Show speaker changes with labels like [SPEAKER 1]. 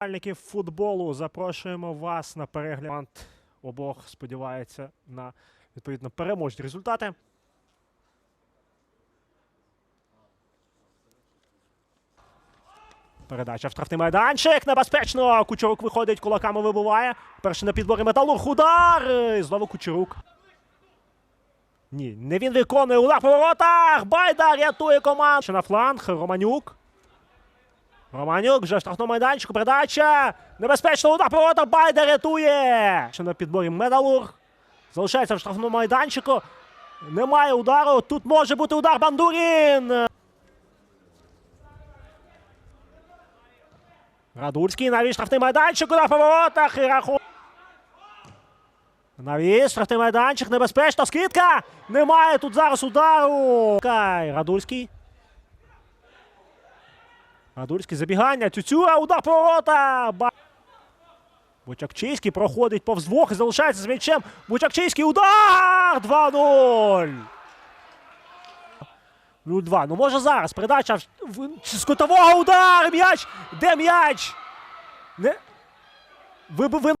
[SPEAKER 1] Вболівальників футболу запрошуємо вас на перегляд. Обох сподівається на відповідно переможні результати. Передача в штрафний майданчик. Небезпечно. Кучерук виходить, кулаками вибиває. Перший на підборі металург. Удар! І знову Кучерук. Ні, не він виконує удар по воротах. Байда рятує команду. Ще на фланг. Романюк. Романюк вже в штрафному майданчику. Передача. Небезпечно удар по воротах. Байда рятує. Ще на підборі металург. Залишається в штрафному майданчику. Немає удару. Тут може бути удар Бандурін. Радульський навіть штрафний майданчик удар по воротах і. Навіс, штрафний майданчик, небезпечна скидка. Немає тут зараз удару. Радульський. Радульський забігання. Тютюра, удар по ворота. Ба... Бучакчийський проходить повз двох і залишається з м'ячем. Бучакчийський удар! 2-0. 0-2. Ну може зараз. Передача з кутового удар. М'яч. Де м'яч? Не... Ви, ви,